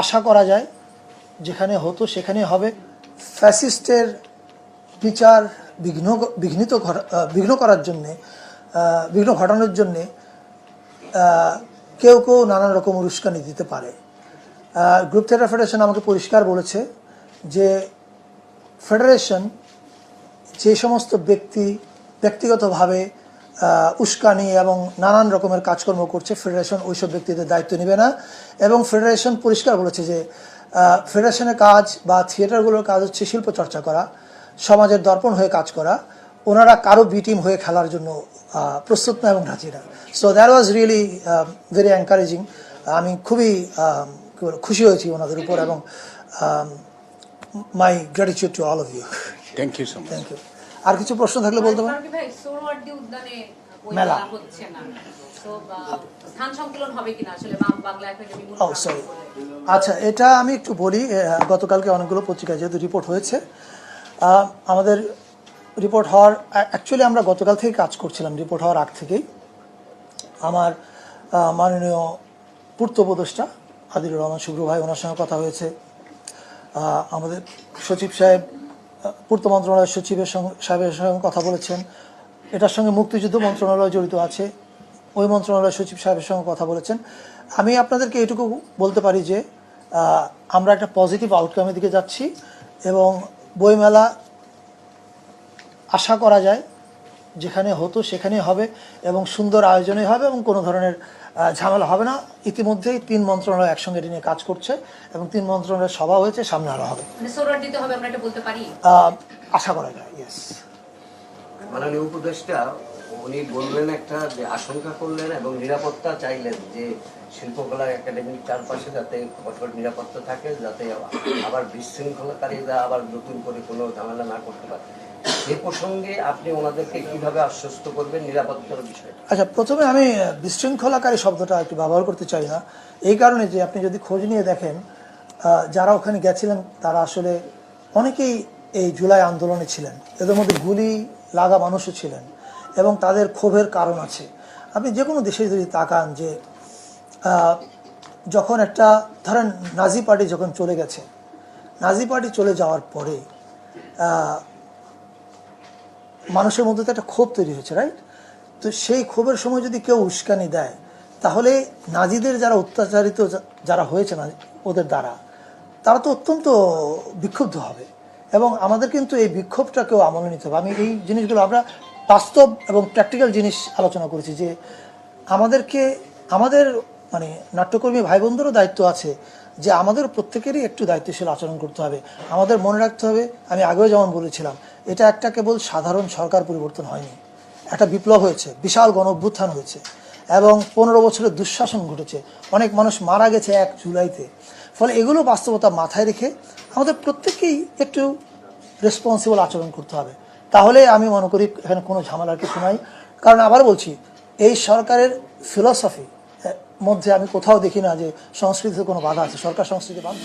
আশা করা যায়, যেখানে হতো সেখানে হবে। ফ্যাসিস্টের বিচার বিঘ্ন, বিঘ্নিত বিঘ্ন করার জন্যে বিঘ্ন ঘটানোর জন্যে কেউ কেউ নানান রকম উস্কানি দিতে পারে। গ্রুপ থিয়েটার ফেডারেশন আমাকে পরিষ্কার বলেছে যে ফেডারেশন যে সমস্ত ব্যক্তি, ব্যক্তিগতভাবে উস্কানি এবং নানান রকমের কাজকর্ম করছে। ফেডারেশন ওইসব ব্যক্তিদের দায়িত্ব নেবে না। এবং ফেডারেশন পরিষ্কার বলেছে যে ফেডারেশনের কাজ বা থিয়েটারগুলোর কাজ হচ্ছে শিল্প চর্চা করা সমাজের দর্পণ হয়ে কাজ করা। ওনারা কারও বি টিম হয়ে খেলার জন্য প্রস্তুত না এবং রাজি না। So that was really very encouraging আমি খুবই খুশি হয়েছি ওনাদের উপর এবং my gratitude to all of you thank you so much thank you আর কিছু প্রশ্ন থাকলে বলতে পারেন মেলা। আচ্ছা এটা আমি একটু বলি গতকালকে অনেকগুলো পত্রিকায় যেহেতু রিপোর্ট হয়েছে আমাদের রিপোর্ট হওয়ার অ্যাকচুয়ালি আমরা গতকাল থেকে কাজ করছিলাম রিপোর্ট হওয়ার আগ থেকেই। আমার মাননীয় পূর্ত উপদেষ্টা আদিলুর রহমান শুভ্র ভাই ওনার সঙ্গে কথা হয়েছে। আমাদের সচিব সাহেব পূর্ত মন্ত্রণালয়ের সচিবের সঙ্গে সাহেবের সঙ্গে কথা বলেছেন। এটার সঙ্গে মুক্তিযুদ্ধ মন্ত্রণালয় জড়িত আছে, ওই মন্ত্রণালয়ের সচিব সাহেবের সঙ্গে কথা বলেছেন। আমি আপনাদেরকে এটুকু বলতে পারি যে আমরা একটা পজিটিভ আউটকামের দিকে যাচ্ছি এবং বইমেলা আশা করা যায় যেখানে হতো সেখানে হবে এবং সুন্দর আয়োজনে হবে এবং কোনো ধরনের ঝামেলা হবে না। ইতিমধ্যেই তিন মন্ত্রণালয় একসঙ্গে এটা নিয়ে কাজ করছে এবং তিন মন্ত্রণালয়ের সভা হয়েছে সামনে আরও হবে। মানে সোহরাওয়ার্দীতে হবে আমরা এটা বলতে পারি? আহ, আশা করা যায় ইয়েস মাননীয় উপদেষ্টা উনি বললেন একটা যে আশঙ্কা করলেন এবং নিরাপত্তা চাইলেন যে শিল্পকলা একাডেমির চারপাশে যাতে কঠোর নিরাপত্তা থাকে যাতে আবার বিশৃঙ্খলাকারীরা আবার নতুন করে কোনো ঝামেলা না করতে পারে। আচ্ছা প্রথমে আমি বিশৃঙ্খলাকারী শব্দটা একটু ব্যবহার করতে চাই না। এই কারণে যে আপনি যদি খোঁজ নিয়ে দেখেন যারা ওখানে গেছিলেন, তারা আসলে অনেকেই এই জুলাই আন্দোলনে ছিলেন। এদের মধ্যে গুলি লাগা মানুষও ছিলেন এবং তাদের ক্ষোভের কারণ আছে। আপনি যে কোনো দেশে যদি তাকান যে যখন একটা, ধরেন নাজি পার্টি যখন চলে গেছে, নাজি পার্টি চলে যাওয়ার পরে মানুষের মধ্যে তো একটা ক্ষোভ তৈরি হয়েছে রাইট তো সেই ক্ষোভের সময় যদি কেউ উস্কানি দেয়, তাহলে নাজিদের যারা অত্যাচারিত যারা হয়েছে না, ওদের দ্বারা, তারা তো অত্যন্ত বিক্ষুব্ধ হবে। এবং আমাদের কিন্তু এই বিক্ষোভটাকেও আমলে নিতে হবে। আমি এই জিনিসগুলো আমরা বাস্তব এবং প্র্যাকটিক্যাল জিনিস আলোচনা করেছি যে আমাদেরকে, আমাদের মানে নাট্যকর্মী ভাই বোনদেরও দায়িত্ব আছে যে আমাদের প্রত্যেকেরই একটু দায়িত্বশীল আচরণ করতে হবে। আমাদের মনে রাখতে হবে, আমি আগেও যেমন বলেছিলাম, এটা একটা কেবল সাধারণ সরকার পরিবর্তন হয়নি। একটা বিপ্লব হয়েছে, বিশাল গণ অভ্যুত্থান হয়েছে এবং পনেরো বছরের দুঃশাসন ঘটেছে। অনেক মানুষ মারা গেছে এক জুলাইতে। ফলে এগুলো বাস্তবতা মাথায় রেখে আমাদের প্রত্যেকেই একটু রেসপন্সিবল আচরণ করতে হবে। তাহলে আমি মনে করি এখানে কোনো ঝামেলার কিছু নাই। কারণ আবার বলছি, এই সরকারের ফিলসফি মধ্যে আমি কোথাও দেখি না যে সংস্কৃতিতে কোনো বাধা আছে। সরকার সংস্কৃতি বাধা